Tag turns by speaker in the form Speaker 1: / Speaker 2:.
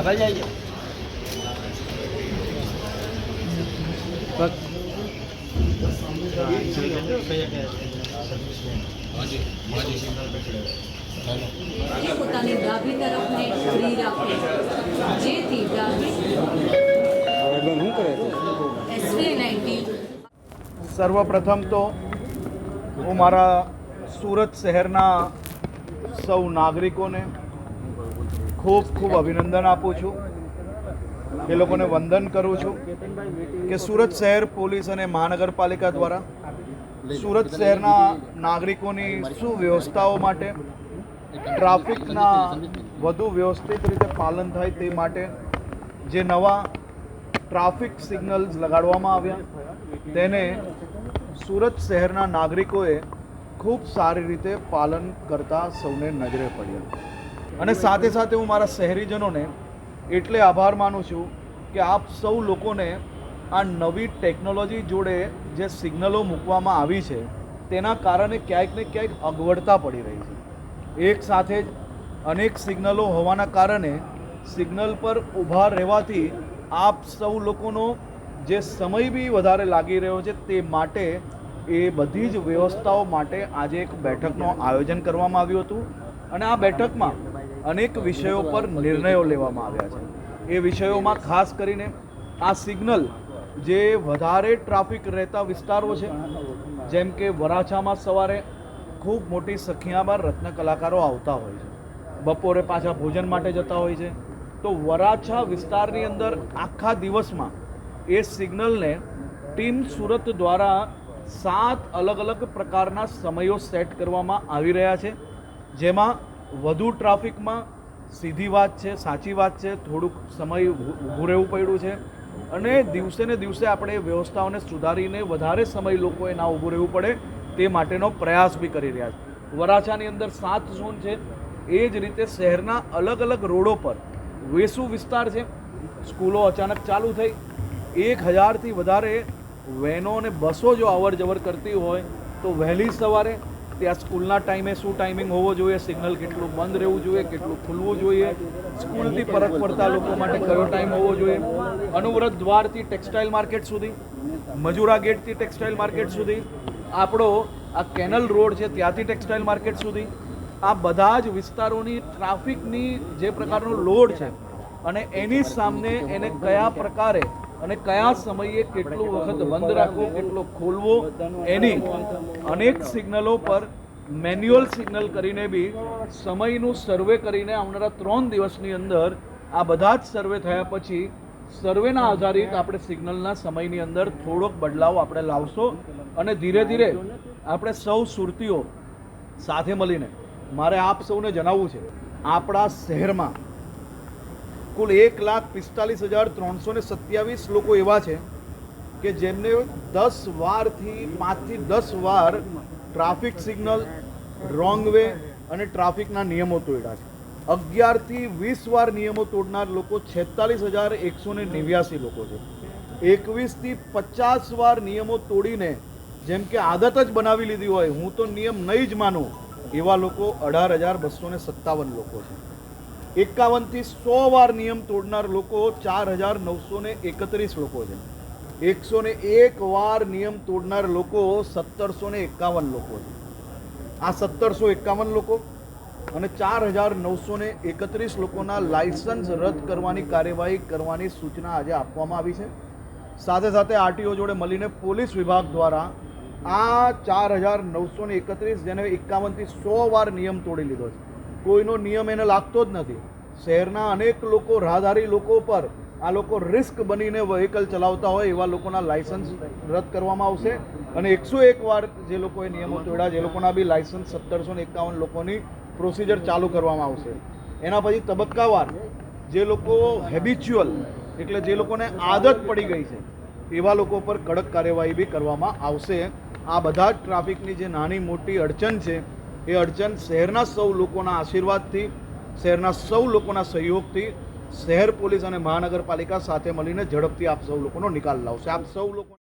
Speaker 1: હવે જઈએ
Speaker 2: એ પોતાની ડાબી તરફને ફ્રી રાખે જેથી ડાબી એસવી નાઇન્ટીન
Speaker 3: સર્વપ્રથમ તો હું મારા સુરત શહેરના સૌ નાગરિકોને ખૂબ ખૂબ અભિનંદન આપું છું. એ લોકોને વંદન કરું છું કે સુરત શહેર પોલીસ અને મહાનગરપાલિકા દ્વારા સુરત શહેરના નાગરિકોની સુવ્યવસ્થાઓ માટે, ટ્રાફિકના વધુ વ્યવસ્થિત રીતે પાલન થાય તે માટે જે નવા ટ્રાફિક સિગ્નલ્સ લગાડવામાં આવ્યા, તેને સુરત શહેરના નાગરિકોએ ખૂબ સારી રીતે પાલન કરતા સૌને નજરે પડ્યા. અને સાથે સાથે હું મારા શહેરીજનોને એટલે આભાર માનું છું કે આપ સૌ લોકોને આ નવી ટેકનોલોજી જોડે જે સિગ્નલો મૂકવામાં આવી છે, તેના કારણે ક્યાંક ને ક્યાંક અગવડતા પડી રહી છે. એક સાથે જ અનેક સિગ્નલો હોવાના કારણે સિગ્નલ પર ઊભા રહેવાથી આપ સૌ લોકોનો જે સમય બી વધારે લાગી રહ્યો છે, તે માટે એ બધી જ વ્યવસ્થાઓ માટે આજે એક બેઠકનું આયોજન કરવામાં આવ્યું હતું. અને આ બેઠકમાં અનેક વિષયો પર નિર્ણયો લેવામાં આવ્યા છે. એ વિષયોમાં ખાસ કરીને આ સિગ્નલ જે વધારે ટ્રાફિક રહેતા વિસ્તારો છે, જેમ કે વરાછામાં સવારે ખૂબ મોટી સંખ્યામાં રત્ન કલાકારો આવતા હોય છે. બપોરે પાછા ભોજન માટે જતા હોય છે. તો વરાછા વિસ્તારની અંદર આખા દિવસમાં એ સિગ્નલને ટીમ સુરત દ્વારા સાત અલગ અલગ પ્રકારના સમયો સેટ કરવામાં આવી રહ્યા છે. જેમાં વધુ ટ્રાફિકમાં સીધી વાત છે, સાચી વાત છે, થોડુંક સમય ઊભું રહેવું પડ્યું છે અને દિવસે ને દિવસે આપણે વ્યવસ્થાઓને સુધારીને વધારે સમય લોકોએ ના ઊભું રહેવું પડે તે માટેનો પ્રયાસ બી કરી રહ્યા છે. વરાછાની અંદર સાત ઝોન છે, એ જ રીતે શહેરના અલગ અલગ રોડો પર વેસુ વિસ્તાર છે, સ્કૂલો અચાનક ચાલુ થઈ, એક હજારથી વધારે વેનો અને બસો જો અવર જવર કરતી હોય તો વહેલી સવારે ત્યાં સ્કૂલના ટાઈમે શું ટાઈમિંગ હોવો જોઈએ, સિગ્નલ કેટલું બંધ રહેવું જોઈએ, કેટલું ખુલવું જોઈએ, સ્કૂલથી પરત ફરતા લોકો માટે કયો ટાઈમ હોવો જોઈએ. અનુવ્રત દ્વારથી ટેક્સટાઇલ માર્કેટ સુધી, મજુરા ગેટથી ટેક્સટાઇલ માર્કેટ સુધી, આપણો આ કેનલ રોડ છે ત્યાંથી ટેક્સટાઇલ માર્કેટ સુધી, આ બધા જ વિસ્તારોની ટ્રાફિકની જે પ્રકારનો લોડ છે, અને એની સામે એને કયા પ્રકારે અને કયા સમયે કેટલું વખત બંધ રાખવો, કેટલો ખોલવો, એની અનેક સિગ્નલો પર મેન્યુઅલ સિગ્નલ કરીને બી સમયનું સર્વે કરીને આવનારા ત્રણ દિવસની અંદર આ બધા જ સર્વે થયા પછી સર્વેના આધારિત આપણે સિગ્નલના સમયની અંદર થોડોક બદલાવ આપણે લાવશો અને ધીરે ધીરે આપણે સૌ સુરતીઓ સાથે મળીને મારે આપ સૌને જણાવવું છે, આપણા શહેરમાં કુલ એક લાખ પિસ્તાલીસ હજાર ત્રણસો ને સત્યાવીસ લોકો એવા છે કે જેમને દસ વારથી પાંચથી દસ વાર ટ્રાફિક સિગ્નલ રોંગ વે અને ટ્રાફિકના નિયમો તોડ્યા છે. અગિયારથી વીસ વાર નિયમો તોડનાર લોકો છેતાલીસ હજાર એકસો ને નેવ્યાસી લોકો છે. એકવીસથી પચાસ વાર નિયમો તોડીને જેમ કે આદત જ બનાવી લીધી હોય, હું તો નિયમ નહીં જ માનું, એવા લોકો અઢાર હજાર બસો ને સત્તાવન લોકો છે. એકાવનથી સો વાર નિયમ તોડનાર લોકો ચાર હજાર નવસો ને એકત્રીસ લોકો છે. એકસો ને એક વાર નિયમ તોડનાર લોકો સત્તરસો ને એકાવન લોકો છે. આ સત્તરસો એકાવન લોકો અને ચાર હજાર નવસો ને એકત્રીસ લોકોના લાયસન્સ રદ કરવાની કાર્યવાહી કરવાની સૂચના આજે આપવામાં આવી છે. સાથે સાથે આરટીઓ જોડે મળીને પોલીસ વિભાગ દ્વારા આ ચાર હજાર નવસો ને એકત્રીસ જેને એકાવનથી સો વાર નિયમ તોડી લીધો છે. કોઈનો નિયમ એને લાગતો જ નથી. શહેરના અનેક લોકો, રાહદારી લોકો પર આ લોકો રિસ્ક બનીને વ્હીકલ ચલાવતા હોય એવા લોકોના લાયસન્સ રદ કરવામાં આવશે. અને એકસો એક વાર જે લોકોએ નિયમો તોડ્યા, જે લોકોના બી લાયસન્સ સત્તરસો ને એકાવન લોકોની પ્રોસિજર ચાલુ કરવામાં આવશે. એના પછી તબક્કાવાર જે લોકો હેબિચ્યુઅલ એટલે જે લોકોને આદત પડી ગઈ છે, એવા લોકો પર કડક કાર્યવાહી બી કરવામાં આવશે. આ બધા જ ટ્રાફિકની જે નાની મોટી અડચણ છે એ અડચણ શહેરના સૌ લોકોના આશીર્વાદથી, શહેરના સૌ લોકોના સહયોગથી શહેર પોલીસ અને મહાનગરપાલિકા સાથે મળીને ઝડપથી આપ સૌ લોકોનો નિકાલ લાવશે. આપ સૌ લોકો